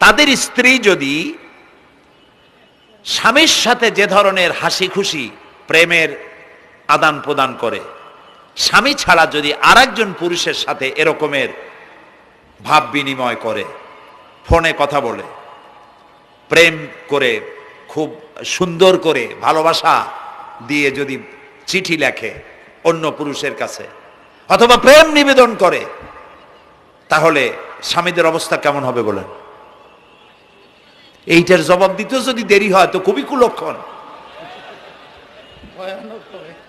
তাদের স্ত্রী যদি স্বামীর সাথে যে ধরনের হাসি খুশি প্রেমের আদান প্রদান করে, স্বামী ছাড়া যদি আরেকজন পুরুষের সাথে এরকমের ভাব বিনিময় করে, ফোনে কথা বলে, প্রেম করে, খুব সুন্দর করে, ভালোবাসা দিয়ে যদি চিঠি লেখে অন্য পুরুষের কাছে, অথবা প্রেম নিবেদন করে, তাহলে স্বামীদের অবস্থা কেমন হবে বলেন? এইটার জবাব দিতেও যদি দেরি হয় তো খুবই কুলক্ষণ।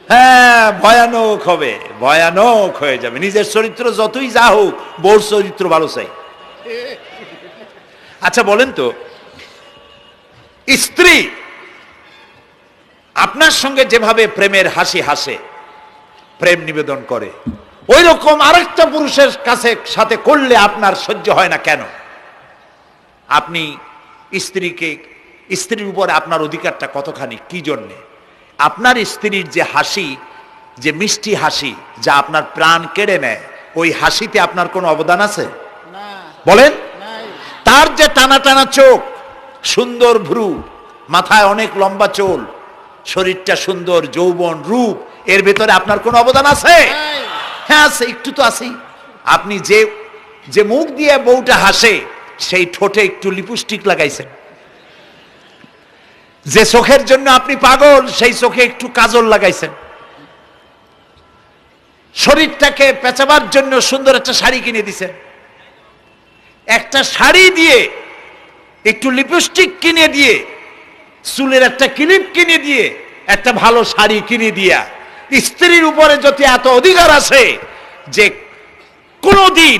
হ্যাঁ ভয়ানক হবে ভয়ানক হয়ে যাবে। নিজের চরিত্র যতই যা হোক বউর চরিত্র ভালো চাই। আচ্ছা বলেন তো স্ত্রী আপনার সঙ্গে যেভাবে প্রেমের হাসি হাসে প্রেম নিবেদন করে ওই রকম আরেকটা পুরুষের কাছে সাথে করলে আপনার সহ্য হয় না কেন? আপনি স্ত্রীকে স্ত্রীর উপরে আপনার অধিকারটা কতখানি? কি জন্যে? আপনার স্ত্রীর যে হাসি যে মিষ্টি হাসি যা আপনার প্রাণ কেড়ে নেয় ওই হাসিতে আপনার কোনো অবদান আছে? বলেন? তার যে টানা টানা চোখ সুন্দর ভ্রু মাথায় অনেক লম্বা চুল শরীরটা সুন্দর যৌবন রূপ এর ভেতরে আপনার কোনো অবদান আছে? হ্যাঁ আছে একটু তো আছেই। আপনি যে যে মুখ দিয়ে বউটা হাসে সেই ঠোঁটে একটু লিপস্টিক লাগাইছেন। যে চোখের জন্য আপনি পাগল, সেই চোখে একটু কাজল লাগাইছেন। শরীরটাকে পেঁচাবার জন্য সুন্দর একটা শাড়ি কিনে দিছেন। একটা শাড়ি দিয়ে একটু লিপস্টিক কিনে দিয়ে, চুলের একটা ক্লিপ কিনে দিয়ে, একটা ভালো শাড়ি কিনে দিয়া, স্ত্রীর উপরে যদি এত অধিকার আছে যে কোনোদিন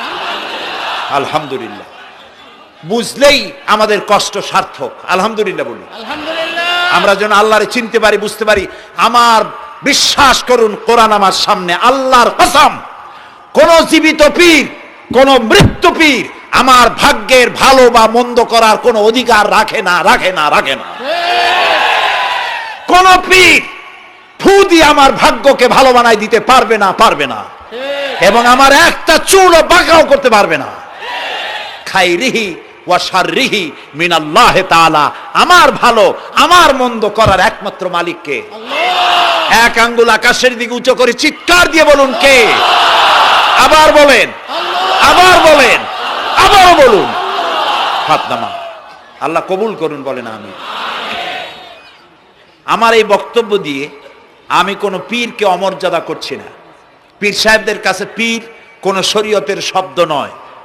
আলহামদুলিল্লাহ। বুঝলেই আমাদের কষ্ট সার্থক। আলহামদুলিল্লাহ বলি। আমরা যেন আল্লাহরে চিনতে পারি বুঝতে পারি আমার বিশ্বাস করুন কোরআন আমার সামনে আল্লাহর কসম কোন জীবিত পীর কোন মৃত্যু পীর আমার ভাগ্যের ভালো বা মন্দ করার কোনো অধিকার রাখে না রাখে না রাখে না। কোন পীর ফু দিয়ে আমার ভাগ্যকে ভালো বানাই দিতে পারবে না পারবে না। এবং আমার একটা চুলও বাঁকাও করতে পারবে না। খাইরিহি ওয়া শাররিহি মিনাল্লাহ তাআলা। আমার ভালো আমার মন্দ করার একমাত্র মালিককে এক আঙ্গুল আকাশের দিকে উঁচু করে চিৎকার দিয়ে বলুন কে? আবার বলেন আবার বলেন আবারও বলুন। হাত নামা আল্লাহ কবুল করুন বলেন আমি আমার এই বক্তব্য দিয়ে আমি কোনো পীরকে অমর্যাদা করছি না। পীর সাহেবদের কাছে পীর কোন শরীয়তের শব্দ নয়।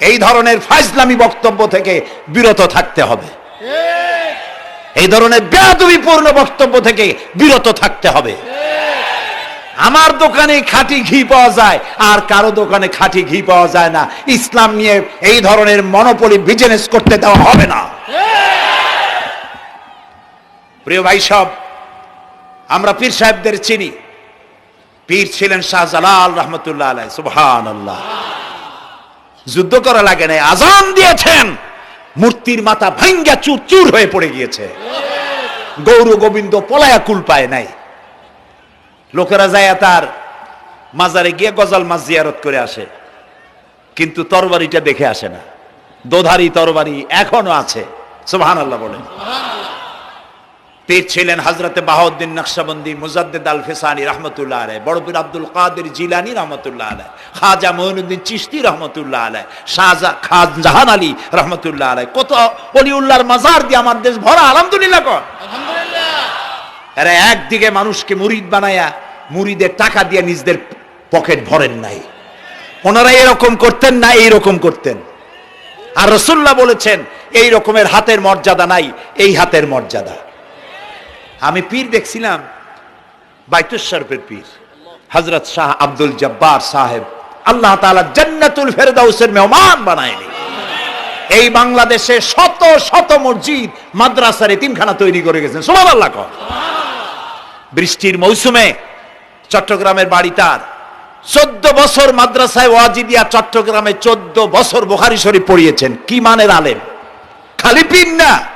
এই ধরনের ফাইজলামি বক্তব্য থেকে বিরত থাকতে হবে। এই ধরনের বেয়াদবিপূর্ণ বক্তব্য থেকে বিরত থাকতে হবে। আমার দোকানে খাঁটি ঘি পাওয়া যায়, আর কারও দোকানে খাঁটি ঘি পাওয়া যায় না। ইসলাম নিয়ে এই ধরনের মনোপলি বিজনেস করতে দেওয়া হবে না। প্রিয় ভাই সব আমরা পীর সাহেবদের চিনি। পীর ছিলেন শাহজালাল রহমতুল্লাহ আলাই সুবহান আল্লাহ যুদ্ধ করা লাগে নাই, আজান দিয়েছেন। মূর্তির মাথা ভাঙ্গা চুর চুর হয়ে পড়ে গিয়েছে। গৌর গোবিন্দ পলায়া কুল পায় নাই। লোকেরা যায় তার মাজারে গিয়ে গজাল মাছ জিয়ারত করে আসে। কিন্তু তরবারিটা দেখে আসে না। দোধারি তরবারি এখনও আছে। সুবহান আল্লাহ বলেন। পীর ছিলেন হজরতে বাহাউদ্দিন নকশবন্দি মুজাদ্দেদ আল ফেসানি রহমতুল্লাহ আলাই বড় পীর আব্দুল কাদের জিলানি রহমতুল্লাহ আলাই খাজা মঈনুদ্দিন চিশতি রহমতুল্লাহ আলাই শাহজা খাজ জাহান আলী রহমতুল্লাহ আলাই কত অলিউল্লাহর মাজার দিয়ে আমার দেশ ভরা আলহামদুলিল্লাহ কর। এরা একদিকে মানুষকে মুরিদ বানায়া মুরিদের টাকা দিয়ে নিজদের পকেট ভরেন নাই। ওনারা এরকম করতেন না এইরকম করতেন। আর রসুল্লাহ বলেছেন এই রকমের হাতের মর্যাদা নাই এই হাতের মর্যাদা। আমি পীর দেখছিলাম বাইতুশরফের পীর হজরত শাহ আব্দুল জব্বার সাহেব। আল্লাহ তাআলা জান্নাতুল ফেরদাউসের মেহমান বানায়নি এই বাংলাদেশে শত শত মসজিদ, মাদ্রাসার এতিমখানা তৈরি করে গেছেন। সুবহানাল্লাহ কর। বৃষ্টির মৌসুমে চট্টগ্রামের বাড়ি তার। চোদ্দ বছর মাদ্রাসায় ওয়াজিদিয়া চট্টগ্রামে চোদ্দ বছর বোখারি শরীফ পড়িয়েছেন। কি মানের আলেম? খালি পীর না।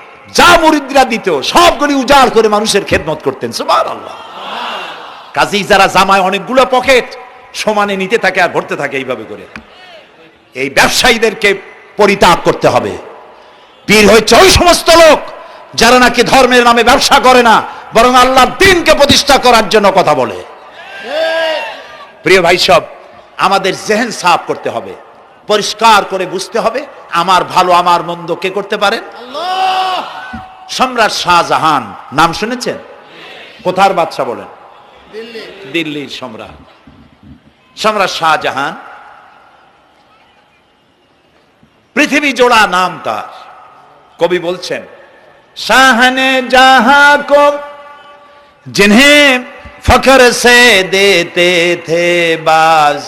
যা মুরিদরা দিত, সবগুলি উজাড় করে মানুষের খেদমত করতেন সুবার আল্লাহ কাজেই যারা জামায় অনেকগুলো পকেট সমানে নিতে থাকে আর ভরতে থাকে এইভাবে করে। এই ব্যবসায়ীদেরকে পরিত্যাগ করতে হবে। পীর হচ্ছে ওই সমস্ত লোক যারা নাকি ধর্মের নামে ব্যবসা করে না, বরং আল্লাহর দিনকে প্রতিষ্ঠা করার জন্য কথা বলে। প্রিয় ভাই সব, আমাদের জেহেন সাফ করতে হবে। পরিষ্কার করে বুঝতে হবে, আমার ভালো, আমার মন্দ কে করতে পারেন? সম্রাট শাহজাহান, নাম শুনেছেন? কোথার বাদশাহ বলেন? দিল্লির সম্রাট। সম্রাট শাহজাহান, পৃথিবী জোড়া নাম তার। কবি বলছেন, শাহনে জাহা কম, জিনহে ফখর সে দেতে থে বাজ।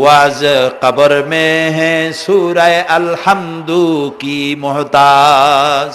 ওয়াজ কবর মে হে سورہ আলহামদু কি মোহতাজ।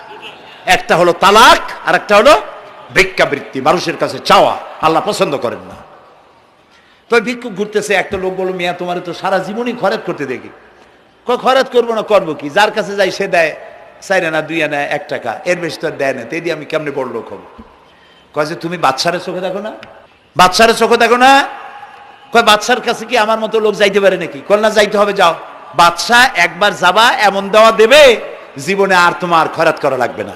একটা হলো তালাক আর একটা হলো ভিক্ষাবৃত্তি, মানুষের কাছে চাওয়া। আল্লাহ পছন্দ করেন না। তো ওই ভিক্ষুক ঘুরতেছে, একটা লোক বলো মিয়া, তোমার তো সারা জীবনই খরচ করতে দেখি। খরচ করব না, করব কি? যার কাছে যাই, সে দেয়, চাইরে না দুই আনা এক টাকা। এর বেশি তো দেয় না, তেদি আমি কেমনে বড় লোক হব? কয় যে, তুমি বাচ্চারের চোখে দেখো না? বাচ্চারের চোখে দেখো না? কয় বাচ্চার কাছে কি আমার মতো লোক যাইতে পারে নাকি? কল না, যাইতে হবে, যাও। বাচ্চা একবার যাবা, এমন দেওয়া দেবে, জীবনে আর তোমার খরাত করা লাগবে না।